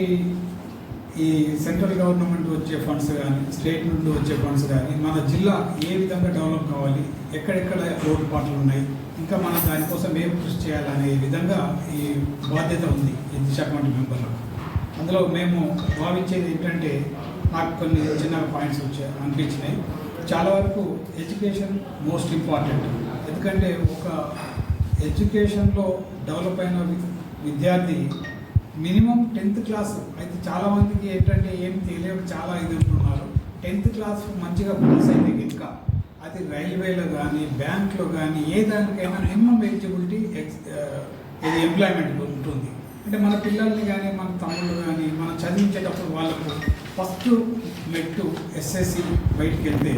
మనకి ఈ central government వచ్చే ఫండ్స్ కానీ స్టేట్ నుండి వచ్చే ఫండ్స్ కానీ మన జిల్లా ఏ విధంగా డెవలప్ కావాలి ఎక్కడెక్కడ లోటుపాట్లు ఉన్నాయి ఇంకా మనం దానికోసం ఏం కృషి చేయాలనే విధంగా ఈ బాధ్యత ఉంది ఈ దిశ కమిటీ మెంబర్లకు. అందులో మేము భావించేది ఏంటంటే నాకు కొన్ని చిన్న పాయింట్స్ వచ్చే అనిపించినాయి. చాలా వరకు ఎడ్యుకేషన్ మోస్ట్ ఇంపార్టెంట్. ఎందుకంటే ఒక ఎడ్యుకేషన్లో డెవలప్ అయిన విద్యార్థి మినిమం టెన్త్ క్లాస్ అయితే చాలా మందికి ఏంటంటే ఏం తెలియక చాలా ఇది ఉంటున్నారు. టెన్త్ క్లాస్ మంచిగా పాస్ అయితే ఇంకా అది రైల్వేలో కానీ బ్యాంక్లో కానీ ఏ దానికైనా మినిమం ఎలిజిబిలిటీ ఎక్స్ ఇది ఎంప్లాయ్మెంట్ ఉంటుంది. అంటే మన పిల్లల్ని కానీ మన తమ్ముళ్ళు కానీ మనం చదివించేటప్పుడు వాళ్ళకు ఫస్ట్ మెట్టు ఎస్ఎస్సి బయటికి వెళ్తే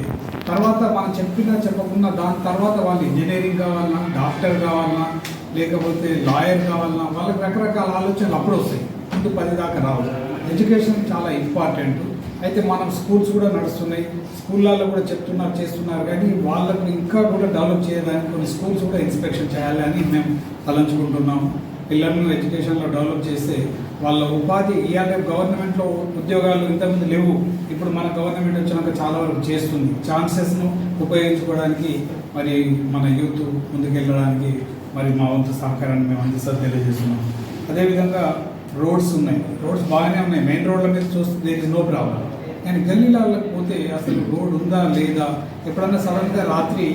తర్వాత మనం చెప్పినా చెప్పకుండా దాని తర్వాత వాళ్ళు ఇంజనీరింగ్ కావాలన్నా డాక్టర్ కావాలన్నా లేకపోతే లాయర్ కావాలన్నా వాళ్ళకి రకరకాల ఆలోచనలు అప్పుడు వస్తాయి. ముందు పది దాకా రావు. ఎడ్యుకేషన్ చాలా ఇంపార్టెంట్ అయితే మనం స్కూల్స్ కూడా నడుస్తున్నాయి. స్కూళ్ళల్లో కూడా చెప్తున్నారు చేస్తున్నారు. కానీ వాళ్ళకు ఇంకా కూడా డెవలప్ చేయడానికి కొన్ని స్కూల్స్ కూడా ఇన్స్పెక్షన్ చేయాలని మేము తలంచుకుంటున్నాము. పిల్లలను ఎడ్యుకేషన్లో డెవలప్ చేస్తే వాళ్ళ ఉపాధి ఇవాళ గవర్నమెంట్లో ఉద్యోగాలు ఇంతకుముందు లేవు. ఇప్పుడు మన గవర్నమెంట్ వచ్చినాక చాలా వరకు చేస్తుంది. ఛాన్సెస్ను ఉపయోగించుకోవడానికి మరి మన యూత్ ముందుకెళ్ళడానికి మరి మా వంతు సహకారాన్ని మేము అందిస్తా తెలియజేస్తున్నాం. అదేవిధంగా రోడ్స్ ఉన్నాయి. రోడ్స్ బాగానే ఉన్నాయి. మెయిన్ రోడ్ల మీద చూస్తే దేని నో ప్రాబ్లం కానీ గల్లీలకు పోతే అసలు రోడ్ ఉందా లేదా? ఎప్పుడన్నా సడన్గా రాత్రి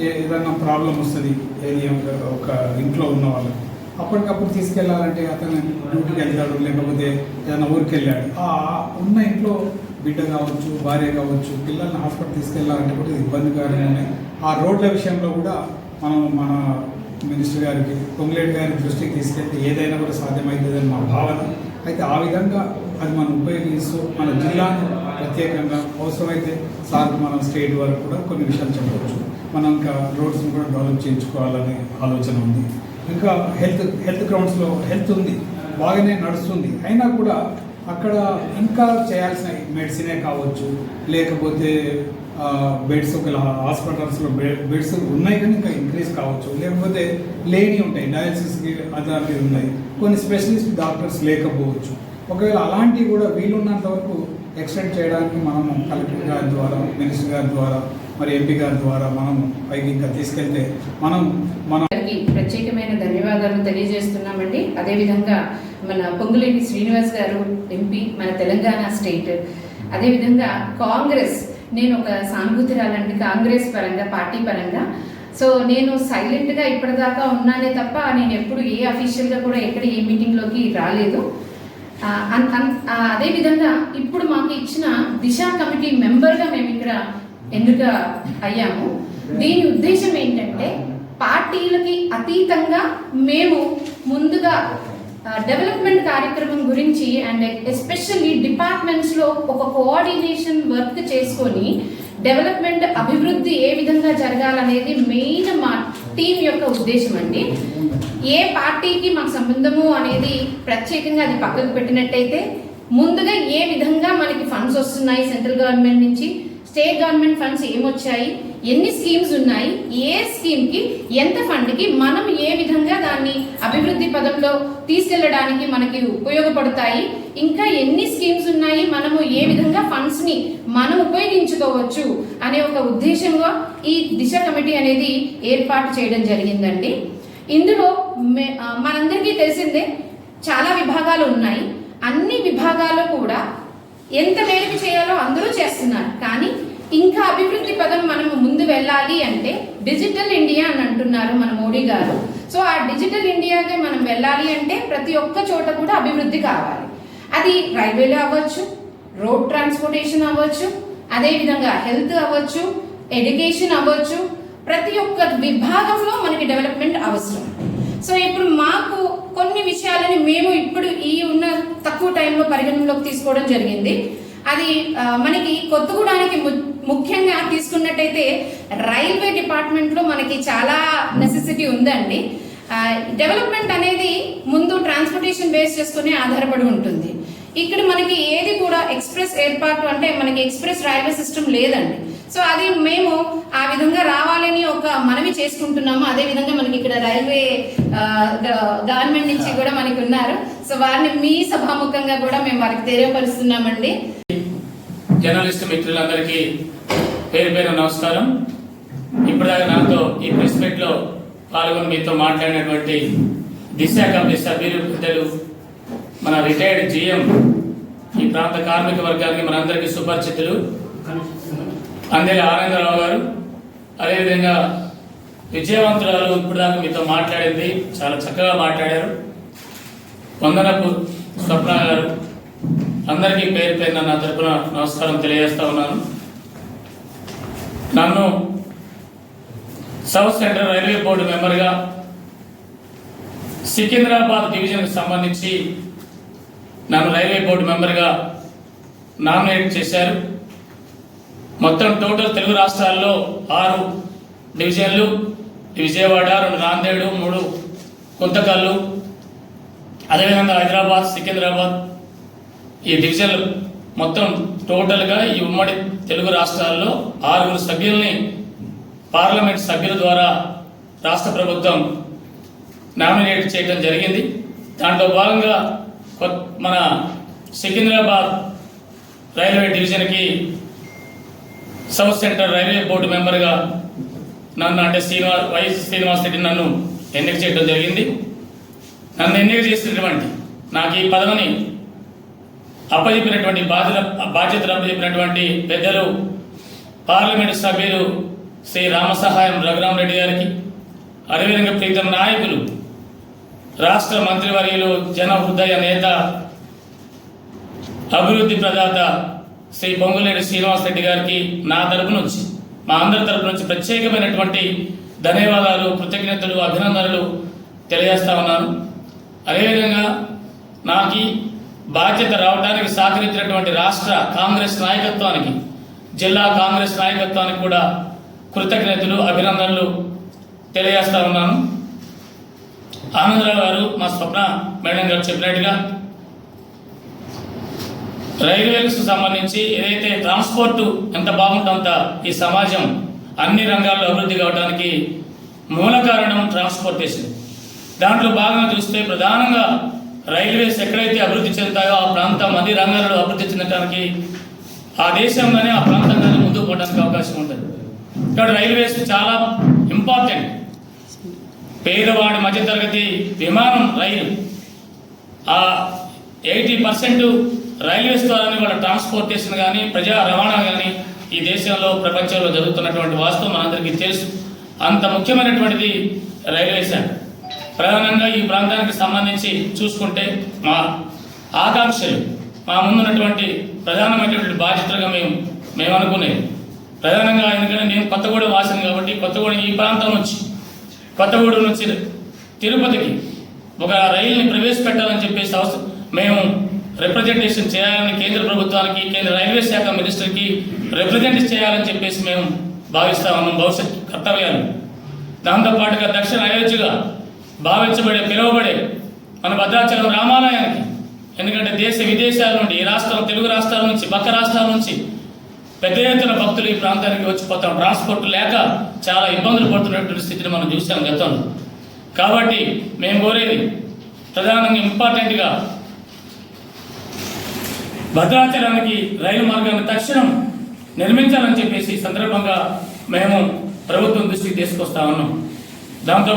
ఏదన్నా ఏదైనా ప్రాబ్లం వస్తుంది? ఏది ఒక- ఒక ఇంట్లో ఉన్న వాళ్ళకి. అప్పటికప్పుడు తీసుకెళ్ళాలంటే అతను డ్యూటీకి వెళ్తాడు లేకపోతే ఏదైనా ఊరికి వెళ్ళాడు ఆ ఉన్న ఇంట్లో బిడ్డ కావచ్చు భార్య కావచ్చు పిల్లల్ని హాస్పిటల్ తీసుకెళ్ళాలంటే కూడా ఇబ్బందికరంగా ఇబ్బందికరంగానే ఆ రోడ్ల విషయంలో కూడా మనం మన మినిస్టర్ గారికి పొంగులేటి గారి దృష్టికి తీసుకెళ్తే ఏదైనా కూడా సాధ్యమవుతుందని మా భావన. అయితే ఆ విధంగా అది మనం ఉపయోగిస్తూ మన జిల్లాను ప్రత్యేకంగా అవసరమైతే సార్ మనం స్టేట్ వరకు కూడా కొన్ని విషయాలు చెప్పవచ్చు. మనం ఇంకా రోడ్స్ని కూడా డెవలప్ చేయించుకోవాలనే ఆలోచన ఉంది. ఇంకా హెల్త్ హెల్త్ గ్రౌండ్స్లో హెల్త్ ఉంది బాగానే నడుస్తుంది. అయినా కూడా అక్కడ ఇంకా చేయాల్సిన మెడిసినే కావచ్చు లేకపోతే బెడ్స్ ఒక హాస్పిటల్స్లో బెడ్స్ ఉన్నాయి కానీ ఇంకా ఇంక్రీజ్ కావచ్చు. లేకపోతే లేని ఉంటాయి డయాలసిస్కి అదానికి ఉన్నాయి. కొన్ని స్పెషలిస్ట్ డాక్టర్స్ లేకపోవచ్చు. ఒకవేళ అలాంటివి కూడా వీలున్నంత వరకు ఎక్స్టెండ్ చేయడానికి మనము కలెక్టర్ గారి ద్వారా మినిస్టర్ గారి ద్వారా మరి ఎంపీ గారి ద్వారా మనం పైకి ఇంకా తీసుకెళ్తే మనం మన ప్రత్యేక ధన్యవాదాలు తెలియజేస్తున్నామండి. అదేవిధంగా మన పొంగులేటి శ్రీనివాస్ గారు ఎంపీ మన తెలంగాణ స్టేట్. అదేవిధంగా కాంగ్రెస్ నేను ఒక సానుభూతిరాలండి. కాంగ్రెస్ పరంగా పార్టీ పరంగా. సో నేను సైలెంట్గా ఇప్పటిదాకా ఉన్నానే తప్ప నేను ఎప్పుడు ఏ అఫీషియల్గా కూడా ఎక్కడ ఏ మీటింగ్లోకి రాలేదు. అదేవిధంగా ఇప్పుడు మాకు ఇచ్చిన దిశ కమిటీ మెంబర్గా మేము ఇక్కడ ఎన్నిక అయ్యాము. దీని ఉద్దేశం ఏంటంటే పార్టీలకి అతీతంగా మేము ముందుగా డెవలప్మెంట్ కార్యక్రమం గురించి అండ్ ఎస్పెషల్లీ డిపార్ట్మెంట్స్లో ఒక కోఆర్డినేషన్ వర్క్ చేసుకొని డెవలప్మెంట్ అభివృద్ధి ఏ విధంగా జరగాలనేది మెయిన్ మా టీం యొక్క ఉద్దేశం అండి. ఏ పార్టీకి మాకు సంబంధము అనేది ప్రత్యేకంగా అది పక్కకు పెట్టినట్టయితే ముందుగా ఏ విధంగా మనకి ఫండ్స్ వస్తున్నాయి సెంట్రల్ గవర్నమెంట్ నుంచి స్టేట్ గవర్నమెంట్ ఫండ్స్ ఏమొచ్చాయి ఎన్ని స్కీమ్స్ ఉన్నాయి? ఏ స్కీమ్కి ఎంత ఫండ్కి మనం ఏ విధంగా దాన్ని అభివృద్ధి పదంలో తీసుకెళ్ళడానికి మనకి ఉపయోగపడతాయి? ఇంకా ఎన్ని స్కీమ్స్ ఉన్నాయి? మనము ఏ విధంగా ఫండ్స్ని మనం ఉపయోగించుకోవచ్చు అనే ఒక ఉద్దేశంగా ఈ దిశ కమిటీ అనేది ఏర్పాటు చేయడం జరిగిందండి. ఇందులో మే- మనందరికీ తెలిసిందే చాలా విభాగాలు ఉన్నాయి. అన్ని విభాగాలు కూడా ఎంత మేరకు చేయాలో అందరూ చేస్తున్నారు. కానీ ఇంకా అభివృద్ధి పదం మనము ముందు వెళ్ళాలి అంటే డిజిటల్ ఇండియా అని అంటున్నారు మన మోడీ గారు. సో ఆ డిజిటల్ ఇండియాకి మనం వెళ్ళాలి అంటే ప్రతి ఒక్క చోట కూడా అభివృద్ధి కావాలి. అది రైల్వేలో అవ్వచ్చు రోడ్ ట్రాన్స్పోర్టేషన్ అవ్వచ్చు అదేవిధంగా హెల్త్ అవ్వచ్చు ఎడ్యుకేషన్ అవ్వచ్చు ప్రతి ఒక్క విభాగంలో మనకి డెవలప్మెంట్ అవసరం. సో ఇప్పుడు మాకు కొన్ని విషయాలని మేము ఇప్పుడు ఈ ఉన్న తక్కువ టైంలో పరిగణనలోకి తీసుకోవడం జరిగింది. అది మనకి కొత్తగూడానికి ముఖ్యంగా తీసుకున్నట్టయితే రైల్వే డిపార్ట్మెంట్లో మనకి చాలా నెసెసిటీ ఉందండి. డెవలప్మెంట్ అనేది ముందు ట్రాన్స్పోర్టేషన్ బేస్ చేసుకుని ఆధారపడి ఉంటుంది. ఇక్కడ మనకి ఏది కూడా ఎక్స్ప్రెస్ ఏర్పాటు అంటే మనకి ఎక్స్ప్రెస్ రైల్వే సిస్టమ్ లేదండి. సో అది మేము ఆ విధంగా రావాలని ఒక మనవి చేసుకుంటున్నాము. అదే విధంగా మనకి ఇక్కడ రైల్వే గవర్నమెంట్ నుంచి కూడా మనకి ఉన్నారు సో వారిని మీ సభాముఖంగా కూడా మేము వారికి తెలియపరుస్తున్నామండి. జర్నలిస్ట్ మిత్రులందరికీ పేరు పేరు నమస్కారం. ఇప్పటిదాకా నాతో ఈ ప్రెస్ మీట్లో పాల్గొని మీతో మాట్లాడినటువంటి దిశ కమిటీ సభ్యులు పెద్దలు మన రిటైర్డ్ జిఎం ఈ ప్రాంత కార్మిక వర్గానికి మనందరికీ సుపరిచితులు అందరి ఆనందరావు గారు. అదేవిధంగా విజయవంతురాలు ఇప్పటిదాకా మీతో మాట్లాడింది చాలా చక్కగా మాట్లాడారు. వందనపు స్వప్న గారు అందరికీ పేరు పేరున నా తరపున నమస్కారం తెలియజేస్తా ఉన్నాను. నన్ను సౌత్ సెంట్రల్ రైల్వే బోర్డు మెంబర్గా సికింద్రాబాద్ డివిజన్కి సంబంధించి నన్ను రైల్వే బోర్డు మెంబర్గా నామినేట్ చేశారు. మొత్తం టోటల్ తెలుగు రాష్ట్రాల్లో ఆరు డివిజన్లు విజయవాడ రెండు నాందేడు మూడు కుంతకల్లు అదేవిధంగా హైదరాబాద్ సికింద్రాబాద్ ఈ డివిజన్ మొత్తం టోటల్గా ఈ ఉమ్మడి తెలుగు రాష్ట్రాల్లో ఆరుగురు సభ్యుల్ని పార్లమెంట్ సభ్యుల ద్వారా రాష్ట్ర ప్రభుత్వం నామినేట్ చేయడం జరిగింది. దాంట్లో భాగంగా మన సికింద్రాబాద్ రైల్వే డివిజన్కి సౌత్ సెంట్రల్ రైల్వే బోర్డు మెంబర్గా నన్ను అంటే శ్రీనివాస్ వైఎస్ శ్రీనివాస్ రెడ్డి నన్ను ఎన్నిక చేయడం జరిగింది. నన్ను ఎన్నిక చేసినటువంటి నాకు ఈ పదవిని అప్పచెప్పినటువంటి బాధ్యత బాధ్యతలు అప్పచెప్పినటువంటి పెద్దలు పార్లమెంటు సభ్యులు శ్రీ రామసహాయం రఘురామరెడ్డి గారికి అదేవిధంగా ప్రీతం నాయకులు రాష్ట్ర మంత్రివర్యులు జన హృదయ నేత అభివృద్ధి ప్రదాత శ్రీ పొంగులేటి శ్రీనివాస్ రెడ్డి గారికి నా తరపు నుంచి మా అందరి తరపు నుంచి ప్రత్యేకమైనటువంటి ధన్యవాదాలు కృతజ్ఞతలు అభినందనలు తెలియజేస్తా ఉన్నాను. అదేవిధంగా నాకు బాధ్యత రావడానికి సహకరించినటువంటి రాష్ట్ర కాంగ్రెస్ నాయకత్వానికి జిల్లా కాంగ్రెస్ నాయకత్వానికి కూడా కృతజ్ఞతలు అభినందనలు తెలియజేస్తా ఉన్నాను. ఆనందరావు గారు మా స్వప్న మేడం గారు చెప్పినట్టుగా రైల్వేలకు సంబంధించి ఏదైతే ట్రాన్స్పోర్ట్ ఎంత బాగుంటుందో అంత ఈ సమాజం అన్ని రంగాల్లో అభివృద్ధి కావడానికి మూల కారణం ట్రాన్స్పోర్టేషన్. దాంట్లో భాగంగా చూస్తే ప్రధానంగా రైల్వేస్ ఎక్కడైతే అభివృద్ధి చెందుతాయో ఆ ప్రాంతం అన్ని రంగాల్లో అభివృద్ధి చెందడానికి ఆ దేశంగానే ఆ ప్రాంతంగానే ముందుకు పోవడానికి అవకాశం ఉంటుంది. ఇక్కడ రైల్వేస్ చాలా ఇంపార్టెంట్ పేదవాడి మధ్యతరగతి విమానం రైలు. ఆ ఎయిటీ పర్సెంట్ రైల్వేస్ ద్వారానే వాళ్ళ ట్రాన్స్పోర్టేషన్ కానీ ప్రజా రవాణా కానీ ఈ దేశంలో ప్రపంచంలో జరుగుతున్నటువంటి వాస్తవం మనందరికీ తెలుసు. అంత ముఖ్యమైనటువంటిది రైల్వే శాఖ. ప్రధానంగా ఈ ప్రాంతానికి సంబంధించి చూసుకుంటే మా ఆకాంక్షలు మా ముందున్నటువంటి ప్రధానమైనటువంటి బాధ్యతలుగా మేము మేము అనుకునేది ప్రధానంగా ఎందుకంటే నేను కొత్తగూడెం వాసాను కాబట్టి కొత్తగూడెం ఈ ప్రాంతం నుంచి కొత్తగూడెం నుంచి తిరుపతికి ఒక రైలుని ప్రవేశపెట్టాలని చెప్పేసి అవసరం మేము రిప్రజెంటేషన్ చేయాలని కేంద్ర ప్రభుత్వానికి కేంద్ర రైల్వే శాఖ మినిస్టర్కి రిప్రజెంట్ చేయాలని చెప్పేసి మేము భావిస్తా ఉన్నాం భవిష్యత్ కర్తవ్యాలు. దాంతోపాటుగా దక్షిణ అయోధ్యగా భావించబడే పిలువబడే మన భద్రాచలం రామాలయానికి. ఎందుకంటే దేశ విదేశాల నుండి ఈ రాష్ట్రం తెలుగు రాష్ట్రాల నుంచి పక్క రాష్ట్రాల నుంచి పెద్ద ఎత్తున భక్తులు ఈ ప్రాంతానికి వచ్చిపోతాం ట్రాన్స్పోర్ట్ లేక చాలా ఇబ్బందులు పడుతున్నటువంటి స్థితిని మనం చూసాం గతంలో. కాబట్టి మేము కోరేది ప్రధానంగా ఇంపార్టెంట్గా భద్రాచలానికి రైలు మార్గాన్ని తక్షణం నిర్మించాలని చెప్పేసి సందర్భంగా మేము ప్రభుత్వం దృష్టికి తీసుకొస్తా ఉన్నాం. దాంతో